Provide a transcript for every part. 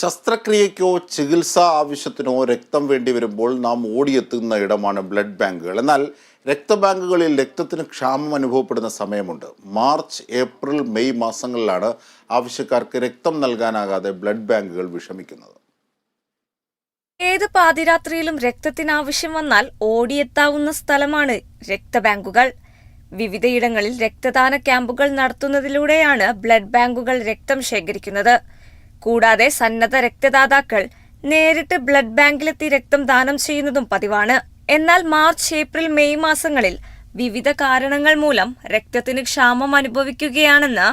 ശസ്ത്രക്രിയയ്ക്കോ ചികിത്സാ ആവശ്യത്തിനോ രക്തം വേണ്ടി വരുമ്പോൾ നാം ഓടിയെത്തുന്ന ഇടമാണ് ബ്ലഡ് ബാങ്കുകൾ. എന്നാൽ രക്തബാങ്കുകളിൽ രക്തത്തിന് ക്ഷാമം അനുഭവപ്പെടുന്ന സമയമുണ്ട്. മാർച്ച് ഏപ്രിൽ മെയ് മാസങ്ങളിലാണ് ആവശ്യക്കാർക്ക് രക്തം നൽകാനാകാതെ ബ്ലഡ് ബാങ്കുകൾ വിഷമിക്കുന്നത്. ഏത് പാതിരാത്രിയിലും രക്തത്തിനാവശ്യം വന്നാൽ ഓടിയെത്താവുന്ന സ്ഥലമാണ് രക്തബാങ്കുകൾ. വിവിധയിടങ്ങളിൽ രക്തദാന ക്യാമ്പുകൾ നടത്തുന്നതിലൂടെയാണ് ബ്ലഡ് ബാങ്കുകൾ രക്തം ശേഖരിക്കുന്നത്. കൂടാതെ സന്നദ്ധ രക്തദാതാക്കൾ നേരിട്ട് ബ്ലഡ് ബാങ്കിലെത്തി രക്തം ദാനം ചെയ്യുന്നതും പതിവാണ്. എന്നാൽ മാർച്ച് ഏപ്രിൽ മെയ് മാസങ്ങളിൽ വിവിധ കാരണങ്ങൾ മൂലം രക്തത്തിന് ക്ഷാമം അനുഭവിക്കുകയാണെന്ന്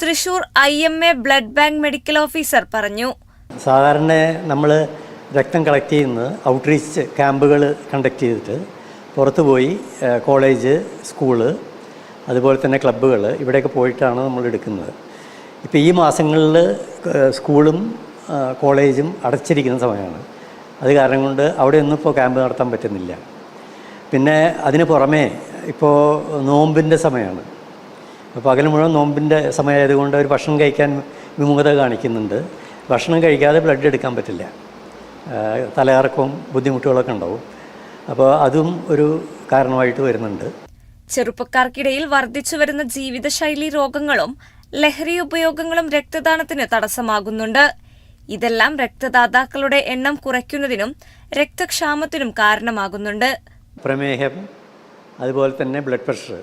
Thrissur I M A blood bank medical officer പറഞ്ഞു. സാധാരണ നമ്മൾ രക്തം കളക്ട് ചെയ്യുന്നത് ഔട്ട്റീച്ച് ക്യാമ്പുകൾ കണ്ടക്ട് ചെയ്തിട്ട് പുറത്തു പോയി കോളേജ് സ്കൂൾ അതുപോലെ തന്നെ ക്ലബ്ബുകൾ ഇവിടെയൊക്കെ പോയിട്ടാണ് നമ്മൾ എടുക്കുന്നത്. ഇപ്പോൾ ഈ മാസങ്ങളിൽ സ്കൂളും കോളേജും അടച്ചിരിക്കുന്ന സമയമാണ്. അത് കാരണം കൊണ്ട് അവിടെയൊന്നും ഇപ്പോൾ ക്യാമ്പ് നടത്താൻ പറ്റുന്നില്ല. പിന്നെ അതിന് പുറമേ ഇപ്പോൾ നോമ്പിന്റെ സമയമാണ് അപ്പോൾ പകൽ മുഴുവൻ നോമ്പിന്റെ സമയമായതുകൊണ്ട് അവർ ഭക്ഷണം കഴിക്കാൻ വിമുഖത കാണിക്കുന്നുണ്ട്. ഭക്ഷണം കഴിക്കാതെ ബ്ലഡ് എടുക്കാൻ പറ്റില്ല. തലകറക്കവും ബുദ്ധിമുട്ടുകളൊക്കെ ഉണ്ടാവും. അപ്പോൾ അതും ഒരു കാരണമായിട്ട് വരുന്നുണ്ട്. ചെറുപ്പക്കാർക്കിടയിൽ വർദ്ധിച്ചു വരുന്ന ജീവിതശൈലി രോഗങ്ങളും ലഹരി ഉപയോഗങ്ങളും രക്തദാനത്തിന് തടസ്സമാകുന്നുണ്ട്. ഇതെല്ലാം രക്തദാതാക്കളുടെ എണ്ണം കുറയ്ക്കുന്നതിനും രക്തക്ഷാമത്തിനും കാരണമാകുന്നുണ്ട്. പ്രമേഹം അതുപോലെ തന്നെ ബ്ലഡ് പ്രഷർ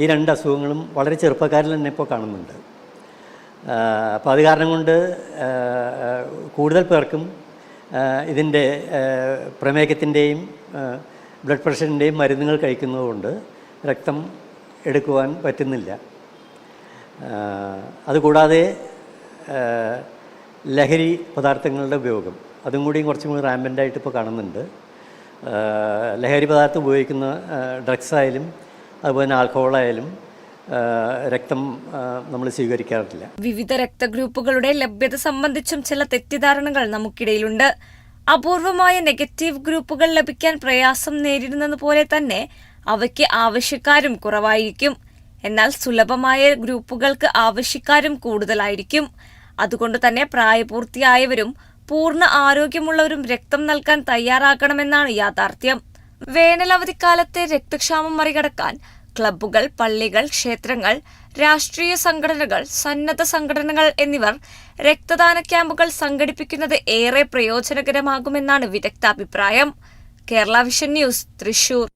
ഈ രണ്ട് അസുഖങ്ങളും വളരെ ചെറുപ്പക്കാരിൽ തന്നെ ഇപ്പോൾ കാണുന്നുണ്ട്. അപ്പോൾ അത് കാരണം കൊണ്ട് കൂടുതൽ പേർക്കും ഇതിന്റെ പ്രമേഹത്തിന്റെയും ബ്ലഡ് പ്രഷറിന്റെയും മരുന്നുകൾ കഴിക്കുന്നതുകൊണ്ട് രക്തം എടുക്കുവാൻ പറ്റുന്നില്ല. അതുകൂടാതെ ലഹരി പദാർത്ഥങ്ങളുടെ ഉപയോഗം. അതും കൂടി കുറച്ചും കൂടി റാമ്പന്റായിട്ട് ഇപ്പോൾ കാണുന്നുണ്ട്. ലഹരി പദാർത്ഥം ഉപയോഗിക്കുന്ന ഡ്രഗ്സ് ആയാലും അതുപോലെ തന്നെ ആൽക്കഹോൾ ആയാലും രക്തം നമ്മൾ സ്വീകരിക്കാറില്ല. വിവിധ രക്തഗ്രൂപ്പുകളുടെ ലഭ്യത സംബന്ധിച്ചും ചില തെറ്റിദ്ധാരണകൾ നമുക്കിടയിലുണ്ട്. അപൂർവമായ നെഗറ്റീവ് ഗ്രൂപ്പുകൾ ലഭിക്കാൻ പ്രയാസം നേരിടുന്നത് പോലെ തന്നെ അവയ്ക്ക് ആവശ്യക്കാരും കുറവായിരിക്കും. എന്നാൽ സുലഭമായ ഗ്രൂപ്പുകൾക്ക് ആവശ്യക്കാരും കൂടുതലായിരിക്കും. അതുകൊണ്ട് തന്നെ പ്രായപൂർത്തിയായവരും പൂർണ ആരോഗ്യമുള്ളവരും രക്തം നൽകാൻ തയ്യാറാകണമെന്നാണ് യാഥാർത്ഥ്യം. വേനലവധിക്കാലത്തെ രക്തക്ഷാമം മറികടക്കാൻ ക്ലബ്ബുകൾ പള്ളികൾ ക്ഷേത്രങ്ങൾ രാഷ്ട്രീയ സംഘടനകൾ സന്നദ്ധ സംഘടനകൾ എന്നിവർ രക്തദാന ക്യാമ്പുകൾ സംഘടിപ്പിക്കുന്നത് ഏറെ പ്രയോജനകരമാകുമെന്നാണ് വിദഗ്ധാഭിപ്രായം. Kerala vision news Thrissur.